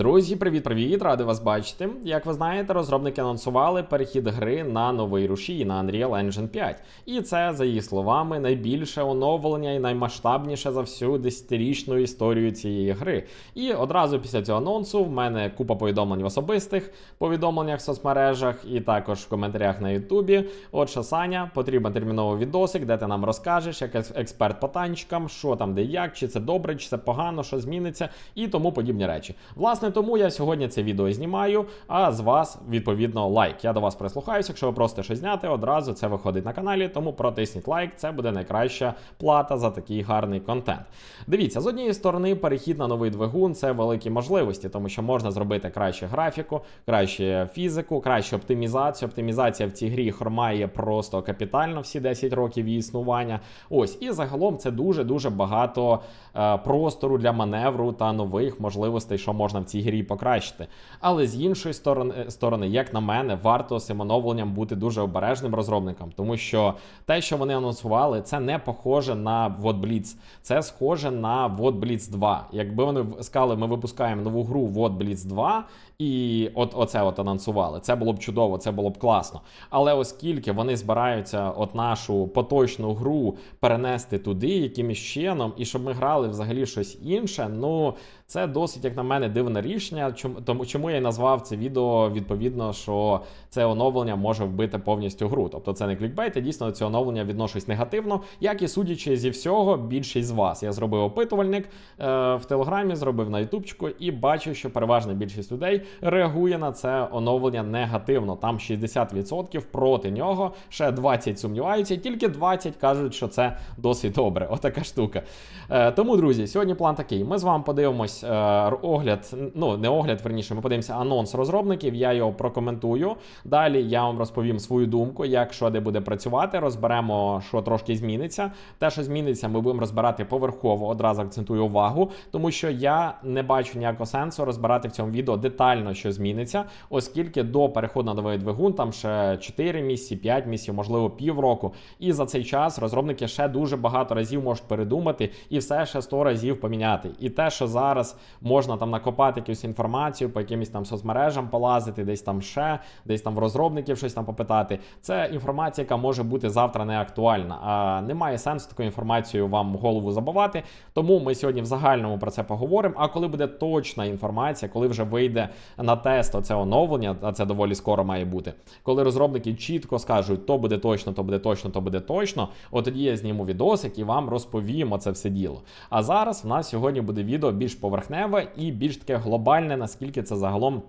Друзі, привіт-привіт! Радий вас бачити. Як ви знаєте, розробники анонсували перехід гри на новий рушій на Unreal Engine 5. І це, за їх словами, найбільше оновлення і наймасштабніше за всю десятирічну історію цієї гри. І одразу після цього анонсу в мене купа повідомлень в особистих повідомленнях в соцмережах і також в коментарях на Ютубі. Отже, Саня, потрібен терміново відосик, де ти нам розкажеш, як експерт по танчикам, що там, де як, чи це добре, чи це погано, що зміниться, і тому подібні речі. Власне, тому я сьогодні це відео знімаю, а з вас, відповідно, лайк. Я до вас прислухаюся. Якщо ви просите щось зняти, одразу це виходить на каналі, тому протисніть лайк, це буде найкраща плата за такий гарний контент. Дивіться, з однієї сторони, перехід на новий двигун це великі можливості, тому що можна зробити краще графіку, краще фізику, кращу оптимізацію. Оптимізація в цій грі хромає просто капітально всі 10 років її існування. Ось і загалом це дуже дуже багато е, простору для маневру та нових можливостей, що можна в цій грі покращити. Але з іншої сторони, сторони, як на мене, варто з цим оновленням бути дуже обережним розробникам, тому що те, що вони анонсували, це не похоже на WOT Blitz. Це схоже на WOT Blitz 2. Якби вони сказали, ми випускаємо нову гру WOT Blitz 2, і от оце от анонсували. Це було б чудово, це було б класно. Але оскільки вони збираються от нашу поточну гру перенести туди якимось чином, і щоб ми грали взагалі щось інше, ну це досить, як на мене, дивне рішення. Чому тому, чому я і назвав це відео відповідно, що це оновлення може вбити повністю гру. Тобто це не клікбейт, я дійсно цього оновлення відношусь негативно, як і судячи зі всього, більшість з вас. Я зробив опитувальник е, в Телеграмі, зробив на Ютубчику і бачу, що переважна більшість людей реагує на це оновлення негативно. Там 60% проти нього, ще 20 сумніваються, тільки 20 кажуть, що це досить добре. Отака штука. Е, тому, друзі, сьогодні план такий. Ми з вами подивимось е, огляд, ну не огляд, верніше, ми подивимося анонс розробників. Я його прокоментую. Далі я вам розповім свою думку, як що де буде працювати. Розберемо, що трошки зміниться. Те, що зміниться, ми будемо розбирати поверхово. Одразу акцентую увагу, тому що я не бачу ніякого сенсу розбирати в цьому відео детально, що зміниться, оскільки до переходу на новий двигун там ще 4 місяці, 5 місяців, можливо, півроку. І за цей час розробники ще дуже багато разів можуть передумати і все ще 100 разів поміняти. І те, що зараз можна там накопати якусь інформацію по якимось там соцмережам полазити, десь там ще, десь там в розробників щось там попитати. Це інформація, яка може бути завтра не актуальна. А немає сенсу таку інформацію вам голову забивати. Тому ми сьогодні в загальному про це поговоримо. А коли буде точна інформація, коли вже вийде на тест оце оновлення, а це доволі скоро має бути. Коли розробники чітко скажуть, то буде точно, то буде точно, то буде точно. От тоді я зніму відосик і вам розповім це все діло. А зараз в нас сьогодні буде відео більш поверхневе і більш таке глобальне, наскільки це загалом.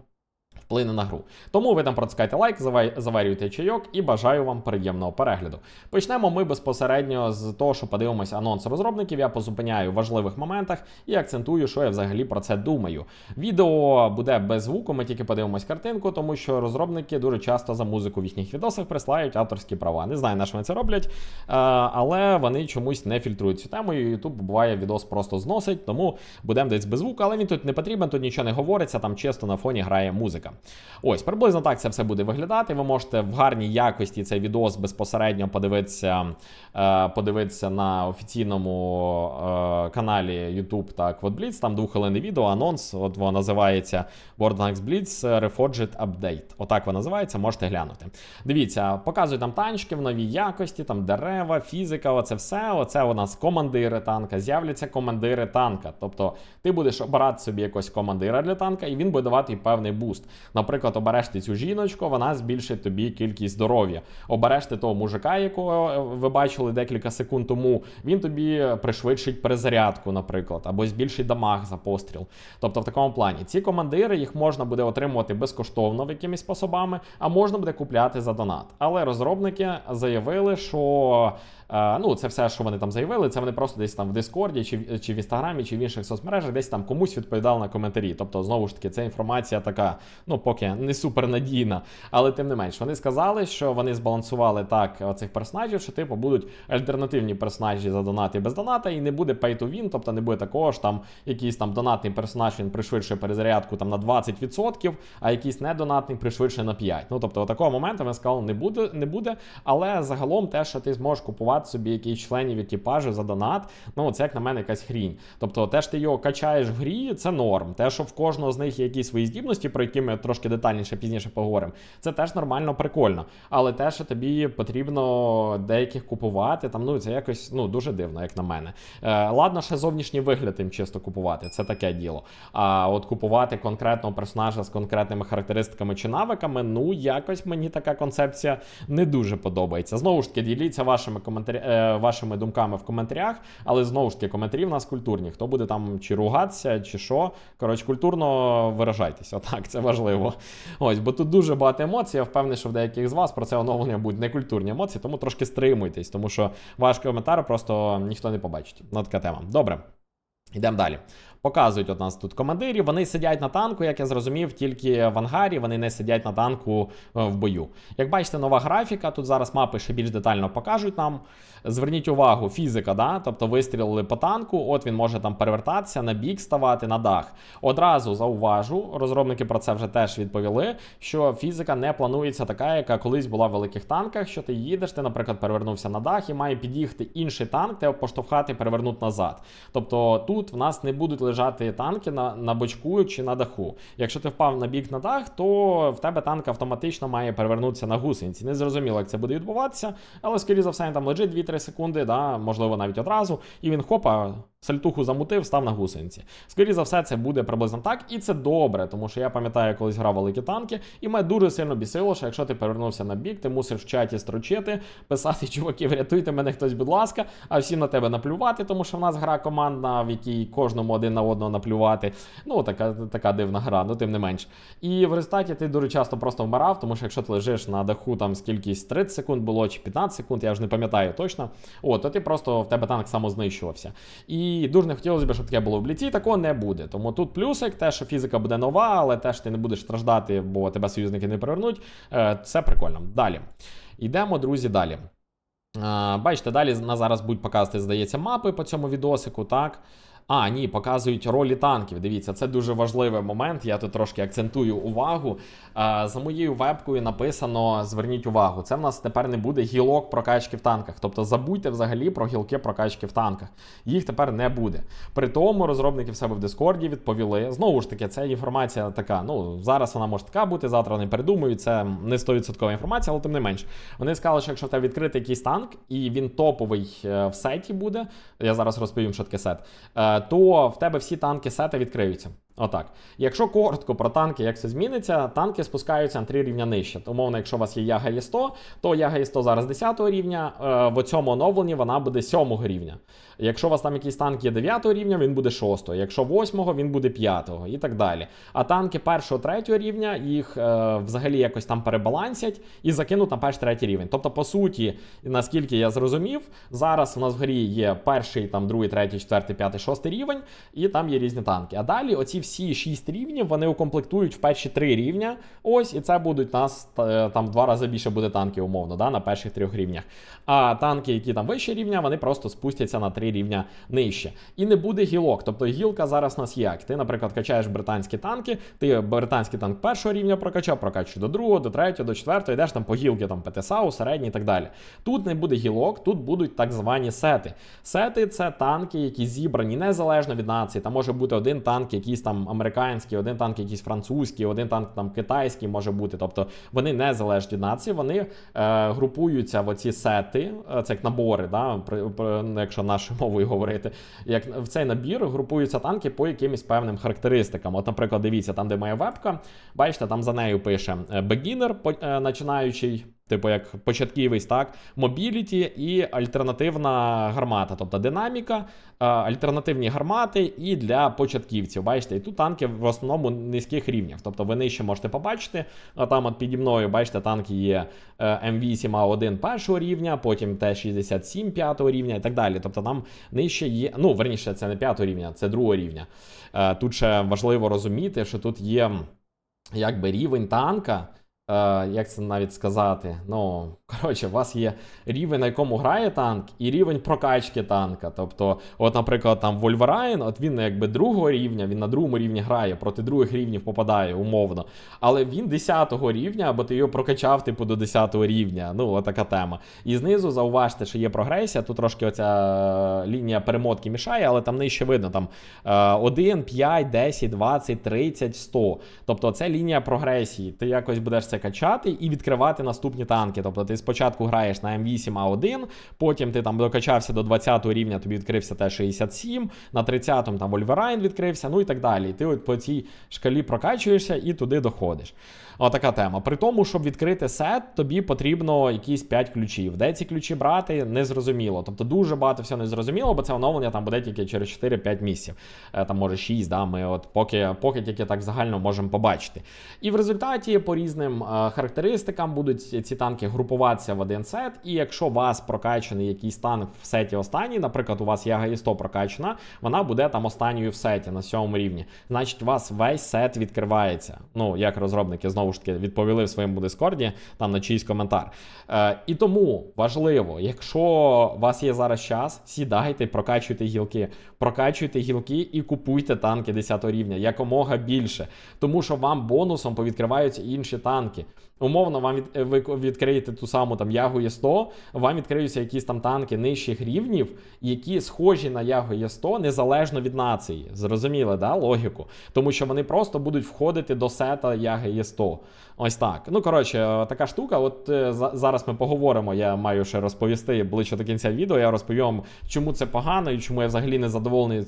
Вплине на гру. Тому ви там протискайте лайк, заварюйте чайок і бажаю вам приємного перегляду. Почнемо ми безпосередньо з того, що подивимося анонс розробників. Я позупиняю в важливих моментах і акцентую, що я взагалі про це думаю. Відео буде без звуку, ми тільки подивимось картинку, тому що розробники дуже часто за музику в їхніх відосах прислають авторські права. Не знаю, на що вони це роблять, е, але вони чомусь не фільтрують цю тему. І YouTube буває відос просто зносить, тому будемо десь без звуку, але він тут не потрібен, тут нічого не говориться, там чисто на фоні грає музика. Ось приблизно так це все буде виглядати. Ви можете в гарній якості цей відос безпосередньо подивитися, е, подивитися на офіційному е, каналі YouTube та QuadBlitz. Там двохвилинне відео, анонс. От воно називається Borderlands Blitz Reforged Update. Отак воно називається, можете глянути. Дивіться, показують там танчики в новій якості, там дерева, фізика, оце все. Оце у нас командири танка. З'являться командири танка. Тобто ти будеш обирати собі якогось командира для танка, і він буде давати певний буст. Наприклад, обереш ти цю жіночку, вона збільшить тобі кількість здоров'я. Обереш ти того мужика, якого е, ви бачили декілька секунд тому, він тобі пришвидшить перезарядку, наприклад, або збільшить дамаг за постріл. Тобто, в такому плані ці командири їх можна буде отримувати безкоштовно в якимись способами, а можна буде купляти за донат. Але розробники заявили, що ну це все, що вони там заявили, це вони просто десь там в Дискорді, чи, чи в Інстаграмі, чи в інших соцмережах, десь там комусь відповідали на коментарі. Тобто, знову ж таки, це інформація така, ну поки не супернадійна, але тим не менш, вони сказали, що вони збалансували так оцих персонажів, що типу будуть альтернативні персонажі за донати без доната, і не буде pay to win, тобто не буде такого ж там якийсь там донатний персонаж, він пришвидшує перезарядку там на 20%, а якийсь недонатний пришвидшує на 5%. Ну тобто, такого моменту ми сказали, не буде, не буде. Але загалом те, що ти зможеш купувати собі якийсь членів екіпажу за донат, ну це як на мене якась хрінь. Тобто, те, що ти його качаєш в грі, це норм. Те, що в кожного з них є якісь свої здібності, про які ми трошки детальніше пізніше поговоримо, це теж нормально, прикольно. Але те, що тобі потрібно деяких купувати, там ну це якось ну дуже дивно, як на мене. Е, Ладно, ще зовнішній вигляд тим чисто купувати, це таке діло. А от купувати конкретного персонажа з конкретними характеристиками чи навиками, ну якось мені така концепція не дуже подобається. Знову ж таки, діліться вашими коментарі... е, вашими думками в коментарях, але знову ж таки, коментарі в нас культурні. Хто буде там чи ругатися, чи що. Коротше, культурно виражайтеся. Так, це важливо. Ось, бо тут дуже багато емоцій. Я впевнений, що в деяких з вас про це оновлення будуть некультурні емоції, тому трошки стримуйтесь, тому що ваш коментар просто ніхто не побачить. Ну, така тема. Добре. Йдемо далі. Показують от нас тут командирів. Вони сидять на танку, як я зрозумів, тільки в ангарі. Вони не сидять на танку е, в бою. Як бачите, нова графіка. Тут зараз мапи ще більш детально покажуть нам. Зверніть увагу, фізика, да? тобто вистрілили по танку. От він може там перевертатися на бік, ставати на дах. Одразу зауважу, розробники про це вже теж відповіли. Що фізика не планується така, яка колись була в великих танках. Що ти їдеш, ти, наприклад, перевернувся на дах і має під'їхати інший танк, тебе поштовхати, перевернути назад. Тобто тут в нас не будуть лежати танки на на бочку чи на даху. Якщо ти впав на бік на дах, то в тебе танк автоматично має перевернутися на гусениці. Не зрозуміло, як це буде відбуватися, але скоріше за все він там лежить 2-3 секунди, да, можливо, навіть одразу, і він хопа. Сальтуху замутив, став на гусениці. Скоріше за все, це буде приблизно так, і це добре, тому що я пам'ятаю, колись грав великі танки, і мене дуже сильно бісило, що якщо ти повернувся на бік, ти мусиш в чаті строчити, писати, чуваки, врятуйте мене хтось, будь ласка, а всім на тебе наплювати, тому що в нас гра командна, в якій кожному один на одного наплювати. Ну, така така дивна гра, ну тим не менш. І в результаті ти дуже часто просто вмирав, тому що якщо ти лежиш на даху, там скількись 30 секунд було чи 15 секунд, я вже не пам'ятаю точно. О, то ти просто в тебе танк самознищувався. І і дуже не хотілося б, щоб таке було в літі, такого не буде. Тому тут плюсик, те, що фізика буде нова, але теж ти не будеш страждати, бо тебе союзники не перевернуть. Е, це прикольно. Далі. Йдемо, друзі, далі. Бачите, далі на зараз будуть показувати, здається, мапи по цьому відосику, так. А, ні, показують ролі танків. Дивіться, це дуже важливий момент. Я тут трошки акцентую увагу. За моєю вебкою написано: зверніть увагу, це в нас тепер не буде гілок прокачки в танках. Тобто забудьте взагалі про гілки прокачки в танках. Їх тепер не буде. При тому розробники в себе в Дискорді відповіли. Знову ж таки, це інформація така. Ну, зараз вона може така бути, завтра вони передумають. Це не 100% інформація, але тим не менш. Вони сказали, що якщо в тебе відкритий якийсь танк, і він топовий е, в сеті буде. Я зараз розповім, що таке сет. То в тебе всі танки сета відкриються. Отак. Якщо коротко про танки, як це зміниться, танки спускаються на 3 рівня нижче. Умовно, якщо у вас є Яга є 100, то Яга є 100 зараз 10 рівня, е, в цьому оновленні вона буде 7 рівня. Якщо у вас там якийсь танк є 9 рівня, він буде 6, якщо 8, він буде 5 і так далі. А танки 1-3 рівня їх е, взагалі якось там перебалансять і закинуть на перший третій рівень. Тобто, по суті, наскільки я зрозумів, зараз у нас в грі є перший, там, другий, третій, четвертий, п'ятий, шостий рівень, і там є різні танки. А далі оці всі 6 рівнів вони укомплектують в перші 3 рівня. Ось, і це будуть нас е, там в два рази більше буде танків, умовно, да, на перших трьох рівнях. А танки, які там вище рівня, вони просто спустяться на 3 рівня нижче. І не буде гілок. Тобто гілка зараз у нас як. Ти, наприклад, качаєш британські танки, ти британський танк першого рівня прокачав, прокачуєш до другого, до третього, до четвертого, йдеш там по гілки, там ПТСАУ, середній і так далі. Тут не буде гілок, тут будуть так звані сети. Сети це танки, які зібрані незалежно від нації. Там може бути один танк, якийсь там американський, один танк, якийсь французький, один танк там китайський може бути. Тобто вони не залежать нації, вони е, групуються в оці сети, е, це як набори, да, при, при, якщо нашою мовою говорити. Як в цей набір групуються танки по якимось певним характеристикам. От, наприклад, дивіться, там, де моя вебка, бачите, там за нею пише е, починаючий. Типу, як початківий так, мобіліті і альтернативна гармата, тобто динаміка, альтернативні гармати і для початківців. Бачите, і тут танки в основному низьких рівнях. Тобто ви нижче можете побачити. А там от піді мною, бачите, танки є е, М8А1 першого рівня, потім Т-67 п'ятого рівня і так далі. Тобто там нижче є. Ну, верніше, це не п'ятого рівня, це другого рівня. Е, тут ще важливо розуміти, що тут є. якби рівень танка. Е, як це навіть сказати? Ну, коротше, у вас є рівень, на якому грає танк, і рівень прокачки танка. Тобто, от, наприклад, там Вольверайн, от він якби другого рівня, він на другому рівні грає, проти других рівнів попадає, умовно. Але він 10-го рівня, або ти його прокачав, типу, до 10-го рівня. Ну, от така тема. І знизу зауважте, що є прогресія. Тут трошки оця е, лінія перемотки мішає, але там нижче видно там е, 1, 5, 10, 20, 30, 100. Тобто це лінія прогресії. Ти якось будеш це качати і відкривати наступні танки. Тобто ти спочатку граєш на М8А1, потім ти там докачався до 20 рівня, тобі відкрився Т-67, на 30-му там Вольверайн відкрився, ну і так далі. І ти от по цій шкалі прокачуєшся і туди доходиш. Отака тема. При тому, щоб відкрити сет, тобі потрібно якісь 5 ключів. Де ці ключі брати, незрозуміло. Тобто дуже багато всього незрозуміло, бо це оновлення там буде тільки через 4-5 місяців. Е, Там може 6, да, ми от поки, поки тільки так загально можемо побачити. І в результаті по різним е, характеристикам будуть ці танки групуватися в один сет. І якщо у вас прокачаний якийсь танк в сеті останній, наприклад, у вас Яга і 100 прокачана, вона буде там останньою в сеті на сьомому рівні. Значить, у вас весь сет відкривається. Ну, як розробники знову ж таки відповіли в своєму дискорді, там на чийсь коментар. Е, і тому важливо, якщо у вас є зараз час, сідайте, прокачуйте гілки, прокачуйте гілки і купуйте танки 10 рівня якомога більше. Тому що вам бонусом повідкриваються інші танки. Умовно, вам від, ви відкриєте ту саму там Ягу Є100, вам відкриються якісь там танки нижчих рівнів, які схожі на Ягу Є100 незалежно від нації. Зрозуміли, да, логіку? Тому що вони просто будуть входити до сета Яги Є100. Ось так. Ну, коротше, така штука. От е, зараз ми поговоримо. Я маю ще розповісти ближче до кінця відео. Я розповім, чому це погано і чому я взагалі не задоволений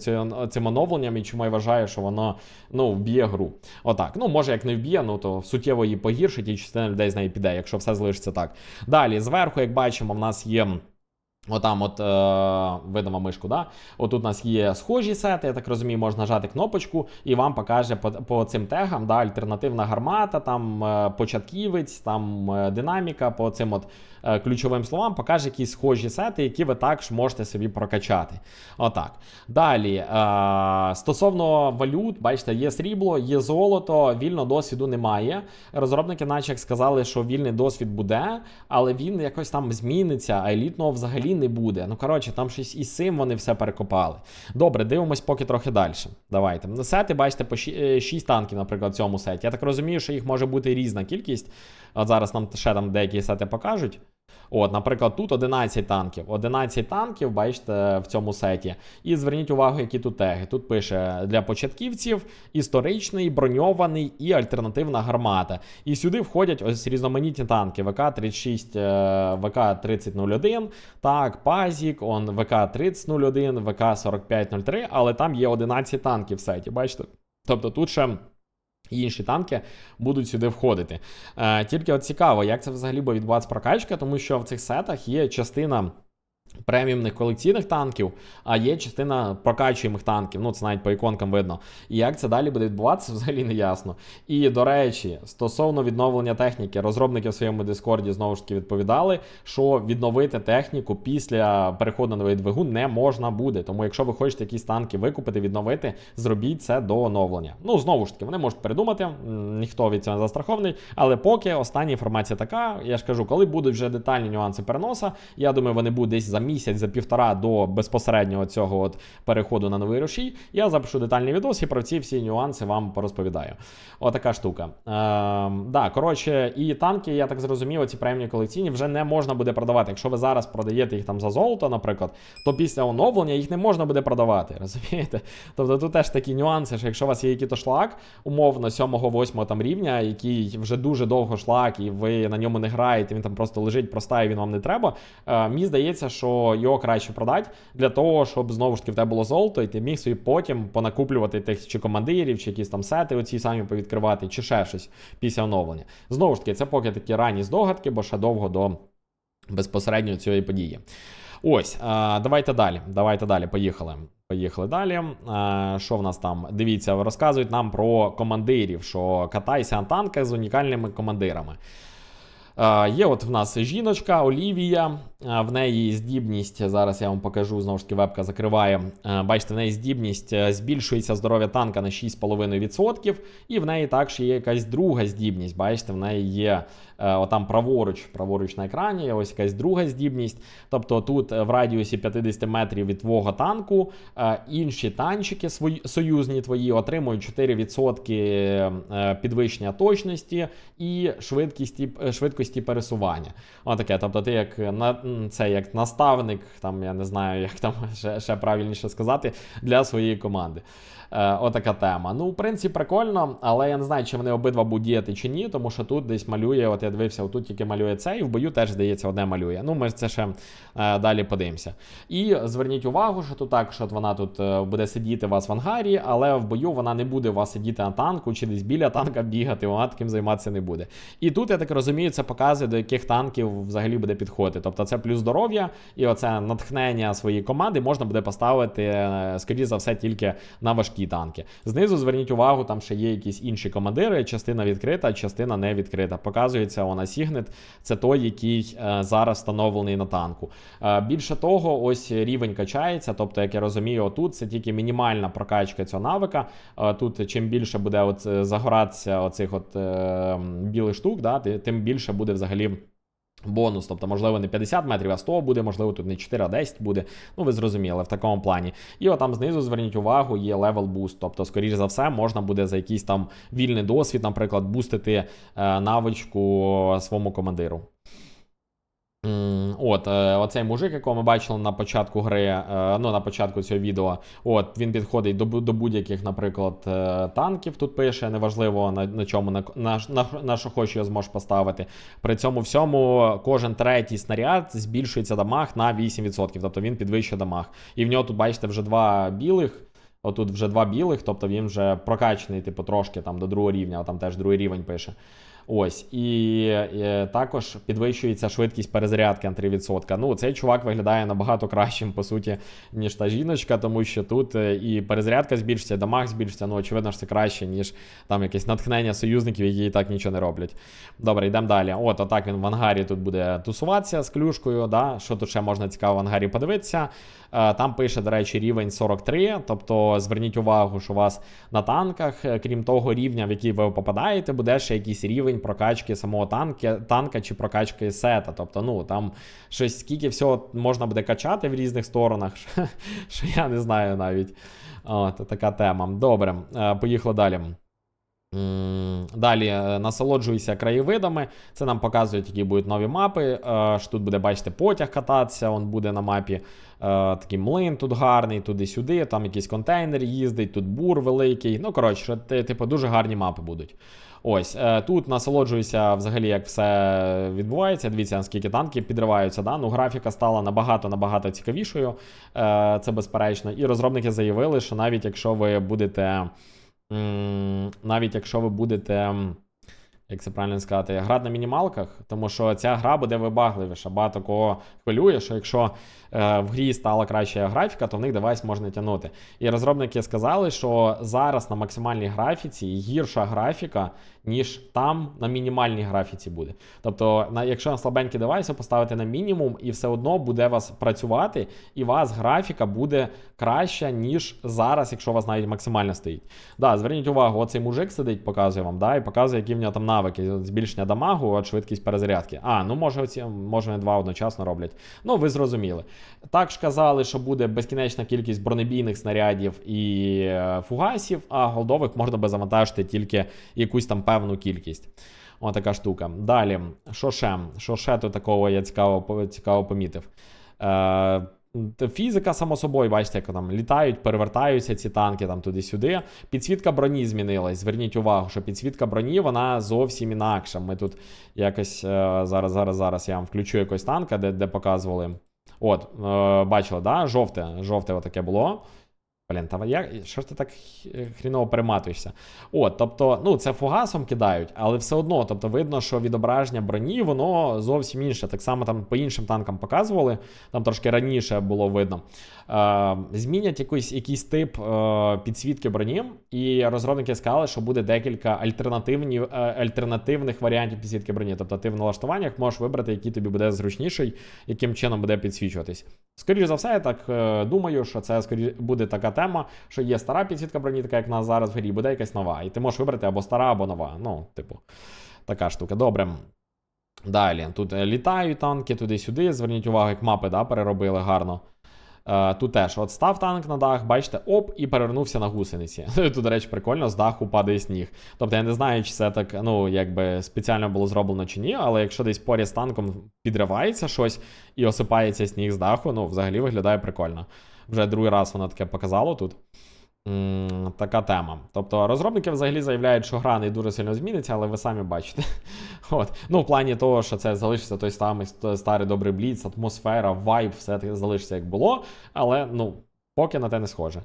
цим оновленням, і чому я вважаю, що воно ну, вб'є гру. Отак. Ну, може, як не вб'є, ну то суттєво її погіршить, і частина людей з неї піде, якщо все залишиться так. Далі, зверху, як бачимо, в нас є. Отам, от е, видимо мишку, да? Отут у нас є схожі сети, я так розумію, можна нажати кнопочку, і вам покаже по, по цим тегам да, альтернативна гармата, там е, початківець, там е, динаміка, по цим от е, ключовим словам покаже якісь схожі сети, які ви також можете собі прокачати. Отак. Далі, е, стосовно валют, бачите, є срібло, є золото, вільного досвіду немає. Розробники, наче як сказали, що вільний досвід буде, але він якось там зміниться, а елітного взагалі не буде. Ну, коротше, там щось із цим вони все перекопали. Добре, дивимось поки трохи далі. Давайте. На сети, бачите, по 6 танків, наприклад, в цьому сеті. Я так розумію, що їх може бути різна кількість. От зараз нам ще там деякі сети покажуть. От, наприклад, тут 11 танків. 11 танків, бачите, в цьому сеті. І зверніть увагу, які тут теги. Тут пише для початківців історичний, броньований і альтернативна гармата. І сюди входять ось різноманітні танки: ВК-36, е, ВК-3001, так, Пазік, он ВК-3001, ВК-4503, але там є 11 танків в сеті, бачите? Тобто тут ще. І інші танки будуть сюди входити. Е, тільки от цікаво, як це взагалі буде відбуватися прокачка, тому що в цих сетах є частина. Преміумних колекційних танків, а є частина прокачуємих танків. Ну, це навіть по іконкам видно. І як це далі буде відбуватися, взагалі не ясно. І до речі, стосовно відновлення техніки, розробники в своєму Дискорді знову ж таки відповідали, що відновити техніку після переходу на новий двигун не можна буде. Тому, якщо ви хочете якісь танки викупити, відновити, зробіть це до оновлення. Ну, знову ж таки, вони можуть передумати, ніхто від цього не застрахований. Але поки остання інформація така, я ж кажу, коли будуть вже детальні нюанси переноса, я думаю, вони будуть десь за місяць, за півтора до безпосереднього цього от переходу на новий рушій. Я запишу детальний відос і про ці всі нюанси вам порозповідаю. Отака штука. Ем, да, коротше, і танки, я так зрозумів, ці премні колекційні вже не можна буде продавати. Якщо ви зараз продаєте їх там за золото, наприклад, то після оновлення їх не можна буде продавати. Розумієте? Тобто тут теж такі нюанси, що якщо у вас є якийсь шлак, умовно 7-8 там рівня, який вже дуже довго шлак, і ви на ньому не граєте, він там просто лежить, простає, він вам не треба. Е, мені здається, що його краще продати для того, щоб знову ж таки в тебе було золото, і ти міг собі потім понакуплювати тих чи командирів, чи якісь там сети, оці самі повідкривати, чи ще щось після оновлення. Знову ж таки, це поки такі ранні здогадки, бо ще довго до безпосередньо цієї події. Ось, давайте далі. Давайте далі. Поїхали. Поїхали далі. Що в нас там? Дивіться, розказують нам про командирів, що катайся на танках з унікальними командирами. Є от в нас жіночка Олівія. В неї здібність, зараз я вам покажу, знову ж таки, вебка закриває. Бачите, в неї здібність е, збільшується здоров'я танка на 6,5%, і в неї також є якась друга здібність. Бачите, в неї є е, отам праворуч, праворуч на екрані, є ось якась друга здібність. Тобто тут е, в радіусі 50 метрів від твого танку інші танчики свої, союзні твої отримують 4% е, підвищення точності і швидкості, швидкості пересування. Отаке. Тобто, ти як на це як наставник, там я не знаю, як там ще, ще правильніше сказати, для своєї команди. Е, отака тема. Ну, в принципі, прикольно, але я не знаю, чи вони обидва будуть діяти чи ні, тому що тут десь малює, от я дивився, отут тільки малює це, і в бою теж, здається, одне малює. Ну, ми це ще е, далі подивимося. І зверніть увагу, що тут так, що вона тут е, буде сидіти у вас в ангарі, але в бою вона не буде у вас сидіти на танку чи десь біля танка бігати, вона таким займатися не буде. І тут, я так розумію, це показує, до яких танків взагалі буде підходити. Тобто це плюс здоров'я і оце натхнення своєї команди можна буде поставити, е, скоріше за все, тільки на важкі танки. Знизу зверніть увагу, там ще є якісь інші командири, частина відкрита, частина не відкрита. Показується вона Сігнет, це той, який е, зараз встановлений на танку. Е, більше того, ось рівень качається. Тобто, як я розумію, отут це тільки мінімальна прокачка цього навика. Е, тут чим більше буде от е, загоратися оцих от е, білих штук, да, тим більше буде взагалі. Бонус, тобто, можливо, не 50 метрів, а 100 буде, можливо, тут не 4, а 10 буде. Ну, ви зрозуміли, в такому плані. І отам знизу зверніть увагу, є левел буст. Тобто, скоріш за все, можна буде за якийсь там вільний досвід, наприклад, бустити е, навичку своєму командиру. От, е, оцей мужик, якого ми бачили на початку гри, е, ну на початку цього відео, от він підходить до, до будь-яких, наприклад, е, танків. Тут пише, неважливо на, на чому на, на, на, що хоче його зможеш поставити. При цьому всьому кожен третій снаряд збільшується дамаг на 8%, тобто він підвищує дамаг. І в нього тут, бачите, вже два білих. Отут вже два білих, тобто він вже прокачаний, типу, трошки там до другого рівня, а там теж другий рівень пише. Ось, і, е, також підвищується швидкість перезарядки на 3%. Ну, цей чувак виглядає набагато кращим, по суті, ніж та жіночка, тому що тут е, і перезарядка збільшиться, і дамаг збільшиться. Ну, очевидно, що це краще, ніж там якесь натхнення союзників, які і так нічого не роблять. Добре, йдемо далі. От, отак він в ангарі тут буде тусуватися з клюшкою. Да? Що тут ще можна цікаво в ангарі подивитися? Е, Там пише, до речі, рівень 43. Тобто зверніть увагу, що у вас на танках, крім того рівня, в який ви попадаєте, буде ще якийсь рівень прокачки самого танки, танка чи прокачки сета. Тобто, ну там щось скільки всього можна буде качати в різних сторонах, що, я не знаю навіть. От, така тема. Добре, е, поїхали далі. Далі е, насолоджуйся краєвидами. Це нам показують, які будуть нові мапи. Е, що Тут буде, бачите, потяг кататися, він буде на мапі. Такий млин тут гарний, туди-сюди, там якийсь контейнер їздить, тут бур великий. Ну, коротше, типу, дуже гарні мапи будуть. Ось е, тут насолоджуюся взагалі, як все відбувається. Дивіться, наскільки танки підриваються. Да? Ну, графіка стала набагато набагато цікавішою. Е, Це безперечно. І розробники заявили, що навіть якщо ви будете. Навіть якщо ви будете, як це правильно сказати, грати на мінімалках, тому що ця гра буде вибагливіша. Багато кого хвилює, що якщо в грі стала краща графіка, то в них девайс можна тягнути. І розробники сказали, що зараз на максимальній графіці гірша графіка, ніж там на мінімальній графіці буде. Тобто, на, якщо на слабенький девайс ви поставите на мінімум, і все одно буде вас працювати, і вас графіка буде краща, ніж зараз, якщо у вас навіть максимально стоїть. Да, зверніть увагу, оцей мужик сидить, показує вам, да, і показує, які в нього там навики. Збільшення дамагу, от швидкість перезарядки. А, ну може, оці, може, вони два одночасно роблять. Ну, ви зрозуміли. Так ж казали, що буде безкінечна кількість бронебійних снарядів і е, фугасів, а голдових можна би завантажити тільки якусь там певну кількість. Ось така штука. Далі, що ще? Що ще тут такого я цікаво, цікаво помітив? Е, Фізика, само собою, бачите, як там літають, перевертаються ці танки там туди-сюди. Підсвітка броні змінилась. Зверніть увагу, що підсвітка броні вона зовсім інакша. Ми тут якось е, зараз, зараз, зараз я вам включу якось танка, де, де показували. От, е, бачили, да? Жовте, жовте отаке було. Блін, та як, що ж ти так хріново перематуєшся? От, тобто, ну, це фугасом кидають, але все одно, тобто, видно, що відображення броні, воно зовсім інше. Так само там по іншим танкам показували, там трошки раніше було видно. Е, змінять якийсь, якийсь тип е, підсвітки броні, і розробники сказали, що буде декілька альтернативні, е, альтернативних варіантів підсвітки броні. Тобто ти в налаштуваннях можеш вибрати, який тобі буде зручніший, яким чином буде підсвічуватись. Скоріше за все, я так е, думаю, що це скоріше буде така що є стара підсвітка броні, така як у нас зараз в грі, буде якась нова. І ти можеш вибрати або стара, або нова. Ну, типу, така штука. Добре. Далі, тут е, літають танки туди-сюди. Зверніть увагу, як мапи да, переробили гарно. Е, тут теж от став танк на дах, бачите, оп, і перевернувся на гусениці. Тут, до речі, прикольно, з даху падає сніг. Тобто я не знаю, чи це так, ну, якби спеціально було зроблено чи ні, але якщо десь поряд з танком підривається щось і осипається сніг з даху, ну, взагалі виглядає прикольно. Вже другий раз воно таке показало тут. Така тема. Тобто розробники взагалі заявляють, що гра не дуже сильно зміниться, але ви самі бачите. От. Ну, в плані того, що це залишиться той самий старий добрий бліц, атмосфера, вайб, все залишиться як було, але ну, поки на те не схоже.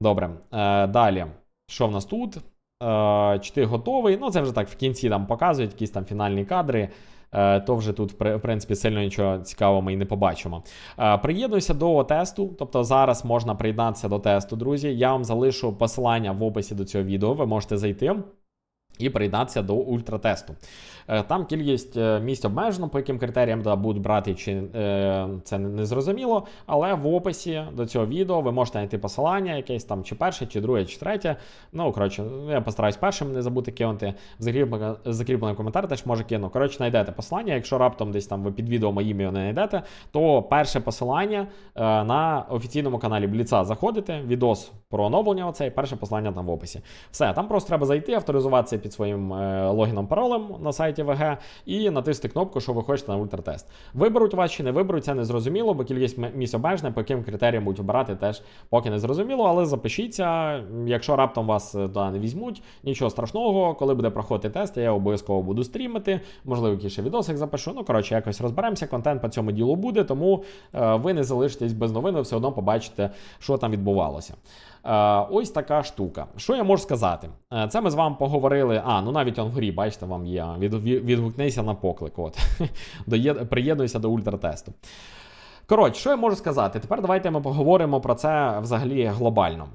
Добре. Е, далі. Що в нас тут? Е, чи ти готовий? Ну, це вже так в кінці там показують якісь там фінальні кадри. Е, то вже тут, в принципі, сильно нічого цікавого ми і не побачимо. Е, Приєднуйся до тесту, тобто зараз можна приєднатися до тесту, друзі. Я вам залишу посилання в описі до цього відео. Ви можете зайти. І приєднатися до ультратесту. Е, Там кількість е, місць обмежено, по яким критеріям да, будуть брати, чи е, це не зрозуміло. Але в описі до цього відео ви можете знайти посилання, якесь там чи перше, чи друге, чи третє. Ну, коротше, я постараюсь першим не забути кинути. Закріплений, закріплений коментар теж може кину. Коротше, знайдете посилання. Якщо раптом десь там ви під відео моїм його не знайдете, то перше посилання е, на офіційному каналі Бліца заходите. Відос про оновлення. Оцей перше посилання там в описі. Все, там просто треба зайти, авторизуватися під своїм е, логіном паролем на сайті ВГ і натисти кнопку, що ви хочете на ультратест. Виберуть вас чи не виберуть, це не зрозуміло, бо кількість місць обмежена, по яким критеріям будуть обирати, теж поки не зрозуміло, але запишіться. Якщо раптом вас е, туди не візьмуть, нічого страшного, коли буде проходити тест, я обов'язково буду стрімити, можливо, якийсь ще відосик запишу. Ну, коротше, якось розберемося. Контент по цьому ділу буде, тому е, ви не залишитесь без новин, ви все одно побачите, що там відбувалося. Е, ось така штука. Що я можу сказати? Е, Це ми з вами поговорили. А, ну навіть он в грі, бачите, вам є. Від, від- відгукнися на поклик. От. Приєднуйся до ультратесту. Коротше, що я можу сказати? Тепер давайте ми поговоримо про це взагалі глобально.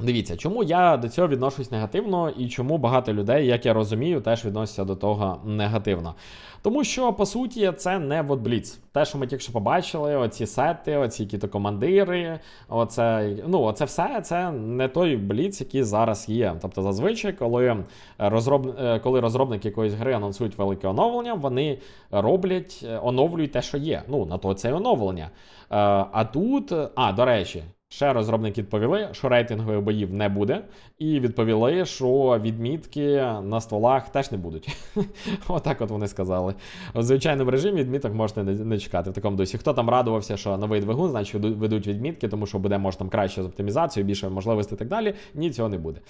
Дивіться, чому я до цього відношусь негативно, і чому багато людей, як я розумію, теж відносяться до того негативно. Тому що, по суті, це не вотбліц. Те, що ми тільки що побачили, оці сети, оці якісь командири, оце, ну, оце все це не той бліц, який зараз є. Тобто, зазвичай, коли, розроб... е, коли розробники якоїсь гри анонсують велике оновлення, вони роблять, е, оновлюють те, що є. Ну, на то це і оновлення. Е, А тут, а, до речі. Ще розробники відповіли, що рейтингових боїв не буде, і відповіли, що відмітки на стволах теж не будуть. Отак от вони сказали. В звичайному режимі відміток можете не, чекати в такому досі. Хто там радувався, що новий двигун, значить ведуть- ведуть відмітки, тому що буде може там краще з оптимізацією, більше можливостей і так далі. Ні, цього не буде.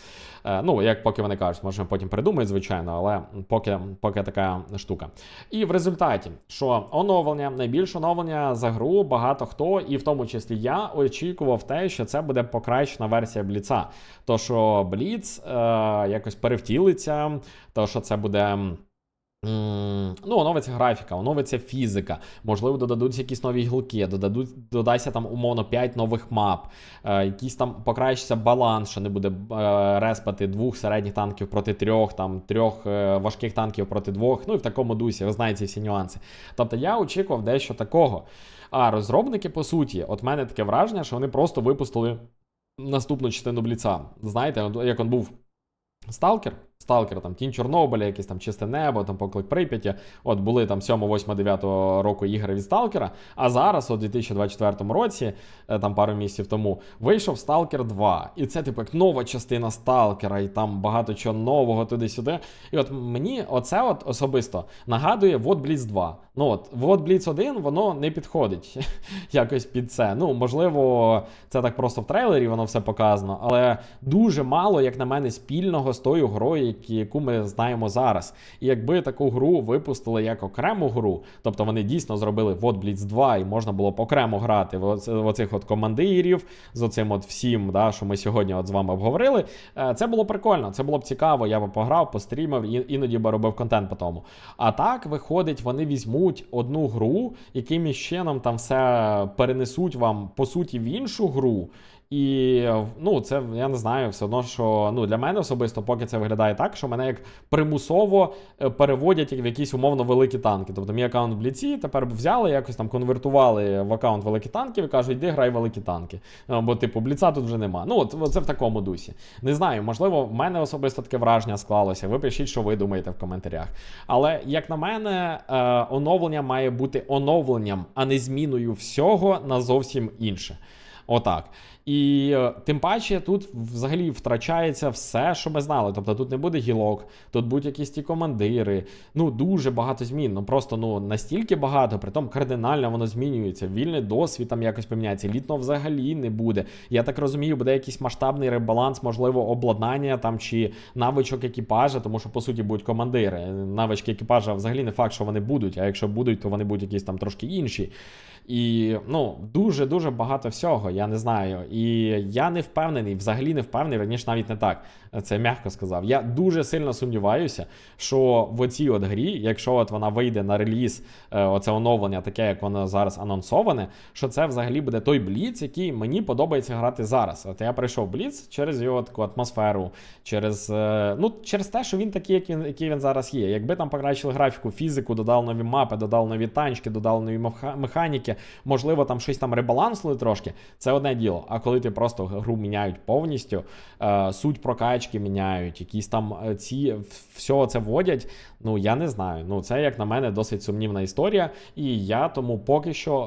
Е, ну, як поки вони кажуть, може потім придумають, звичайно, але поки, поки така штука. І в результаті, що оновлення, найбільше оновлення за гру, багато хто, і в тому числі я, очікував те, що це буде покращена версія Бліца. То, що Бліц е, якось перевтілиться, то що це буде. Ну, оновиться графіка, оновиться фізика, можливо, додадуть якісь нові гілки, додадуть, додасться там умовно 5 нових мап, е, якийсь там покращиться баланс, що не буде е, респати двох середніх танків проти трьох, там трьох е, важких танків проти двох. Ну і в такому дусі, ви знаєте всі нюанси. Тобто я очікував дещо такого. А розробники, по суті, от мене таке враження, що вони просто випустили наступну частину Бліца. Знаєте, як він був Сталкер, Сталкер, там Тінь Чорнобиля, якесь там чисте небо, там поклик Прип'яті. От були там 7, 8, 9 року ігри від Сталкера. А зараз, у 2024 році, е, там пару місяців тому, вийшов Сталкер 2. І це, типу, як нова частина Сталкера, і там багато чого нового туди-сюди. І от мені оце от особисто нагадує Вот Blitz 2. Ну от, Вот Blitz 1, воно не підходить якось під це. Ну, можливо, це так просто в трейлері воно все показано, але дуже мало, як на мене, спільного з тою грою, які- яку ми знаємо зараз. І якби таку гру випустили як окрему гру, тобто вони дійсно зробили вот Blitz 2, і можна було б окремо грати в оцих от командирів з оцим от всім, да, що ми сьогодні от з вами обговорили. Е, Це було прикольно, це було б цікаво. Я би пограв, пострімив і іноді би робив контент по тому. А так виходить, вони візьмуть одну гру, якимось чином там все перенесуть вам по суті в іншу гру. І ну, це я не знаю, все одно, що ну для мене особисто, поки це виглядає так, що мене як примусово е, переводять в якісь умовно великі танки. Тобто мій аккаунт в Бліці тепер взяли, якось там конвертували в аккаунт великі танки і кажуть, йди грай великі танки. Е, Бо, типу, бліца тут вже нема. Ну, от це в такому дусі. Не знаю, можливо, в мене особисто таке враження склалося. Ви пишіть, що ви думаєте в коментарях. Але як на мене, е, оновлення має бути оновленням, а не зміною всього на зовсім інше. Отак. І е, тим паче тут взагалі втрачається все, що ми знали. Тобто тут не буде гілок, тут будуть якісь ті командири. Ну дуже багато змін. Ну просто ну настільки багато, притом кардинально воно змінюється. Вільний досвід там якось поміняється. Літного взагалі не буде. Я так розумію, буде якийсь масштабний ребаланс, можливо, обладнання там чи навичок екіпажа, тому що по суті будуть командири. Навички екіпажа взагалі не факт, що вони будуть. А якщо будуть, то вони будуть якісь там трошки інші. І ну дуже дуже багато всього. Я не знаю. І я не впевнений, взагалі не впевнений, раніше навіть не так. Це м'яко сказав. Я дуже сильно сумніваюся, що в оцій от грі, якщо от вона вийде на реліз, е, оце оновлення, таке як воно зараз анонсоване, що це взагалі буде той бліц, який мені подобається грати зараз. От я прийшов бліц через його таку атмосферу, через е, ну через те, що він такий, як він, який він зараз є. Якби там покращили графіку, фізику, додали нові мапи, додали нові танчики, додали нові меха- механіки, можливо, там щось там ребалансили трошки. Це одне діло. А коли ти просто гру міняють повністю, е, суть прокачки міняють, якісь там е, ці все це вводять. Ну я не знаю. Ну це як на мене досить сумнівна історія, і я тому поки що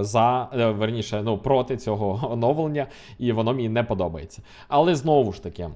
е, за верніше, ну проти цього оновлення, і воно мені не подобається. Але знову ж таки.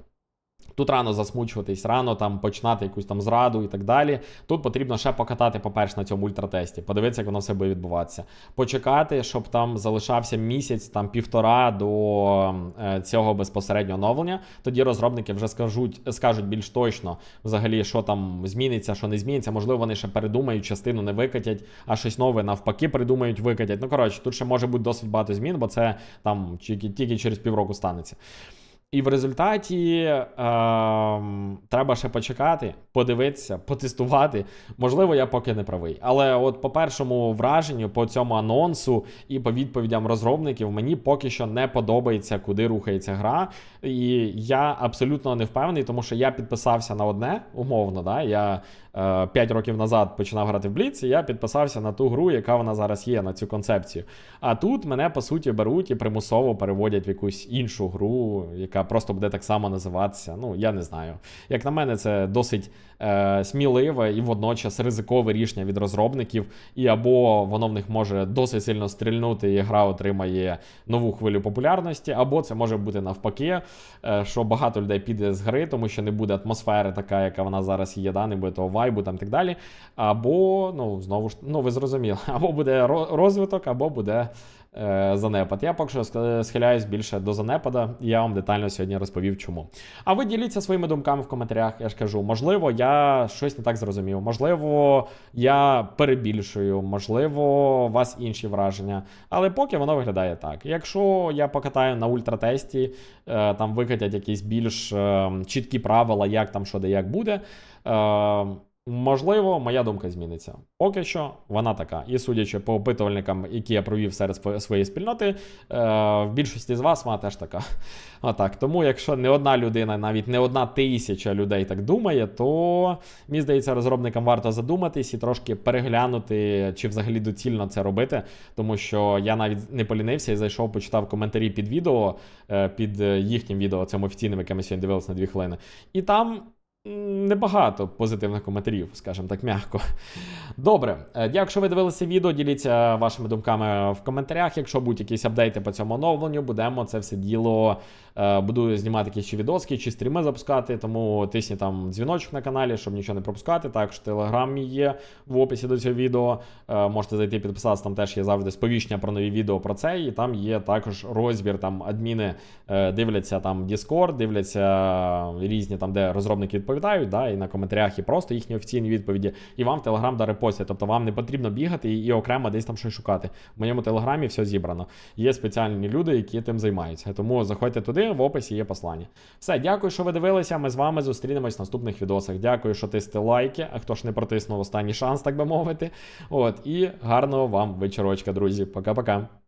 Тут рано засмучуватись, рано там починати якусь там зраду і так далі. Тут потрібно ще покатати, по-перше, на цьому ультратесті, подивитися, як воно все буде відбуватися. Почекати, щоб там залишався місяць, там півтора до е, цього безпосереднього оновлення. Тоді розробники вже скажуть, скажуть більш точно, взагалі, що там зміниться, що не зміниться. Можливо, вони ще передумають, частину не викатять, а щось нове навпаки придумають, викатять. Ну коротше, тут ще може бути досить багато змін, бо це там тільки, тільки через півроку станеться. І в результаті ем, треба ще почекати, подивитися, потестувати. Можливо, я поки не правий. Але от по першому враженню, по цьому анонсу і по відповідям розробників, мені поки що не подобається, куди рухається гра. І я абсолютно не впевнений, тому що я підписався на одне умовно. Да? Я е, 5 років назад починав грати в Blitz, і я підписався на ту гру, яка вона зараз є, на цю концепцію. А тут мене по суті беруть і примусово переводять в якусь іншу гру, яка просто буде так само називатися. Ну, я не знаю. Як на мене, це досить е, сміливе і водночас ризикове рішення від розробників. І або воно в них може досить сильно стрільнути, і гра отримає нову хвилю популярності, або це може бути навпаки, е, що багато людей піде з гри, тому що не буде атмосфери, така, яка вона зараз є, да, не буде того вайбу там і так далі. Або, ну, знову ж, ну ви зрозуміли, або буде розвиток, або буде е, занепад. Я поки що схиляюсь більше до занепада, і я вам детально сьогодні розповів, чому. А ви діліться своїми думками в коментарях. Я ж кажу, можливо, я щось не так зрозумів, можливо, я перебільшую, можливо, у вас інші враження. Але поки воно виглядає так. Якщо я покатаю на ультратесті, е, там викатять якісь більш е, чіткі правила, як там що де як буде. Можливо, моя думка зміниться. Поки що вона така. І судячи по опитувальникам, які я провів серед своєї спільноти, е, в більшості з вас вона теж така. Отак. Тому, якщо не одна людина, навіть не одна тисяча людей так думає, то мені здається, розробникам варто задуматись і трошки переглянути, чи взагалі доцільно це робити. Тому що я навіть не полінився і зайшов, почитав коментарі під відео, е, під е, їхнім відео, цим офіційним, яке ми сьогодні дивилися на дві хвилини. І там. Небагато позитивних коментарів, скажімо так, м'яко. Добре, якщо дякую, що ви дивилися відео. Діліться вашими думками в коментарях. Якщо будуть якісь апдейти по цьому оновленню, будемо це все діло Е, буду знімати якісь ще відоски чи стріми запускати, тому тисні там дзвіночок на каналі, щоб нічого не пропускати. Також телеграм є в описі до цього відео. Е, можете зайти підписатися, там теж є завжди сповіщення про нові відео про це. І там є також розбір. Там адміни е, дивляться там Discord, дивляться різні там, де розробники відповідають, да, і на коментарях, і просто їхні офіційні відповіді. І вам в Телеграм да репостять. Тобто вам не потрібно бігати і окремо десь там щось шукати. В моєму телеграмі все зібрано. Є спеціальні люди, які тим займаються. Тому заходьте туди, в описі є послання. Все, дякую, що ви дивилися. Ми з вами зустрінемось в наступних відосах. Дякую, що тисти лайки. А хто ж не протиснув останній шанс, так би мовити. От і гарного вам вечорочка, друзі. Пока-пока.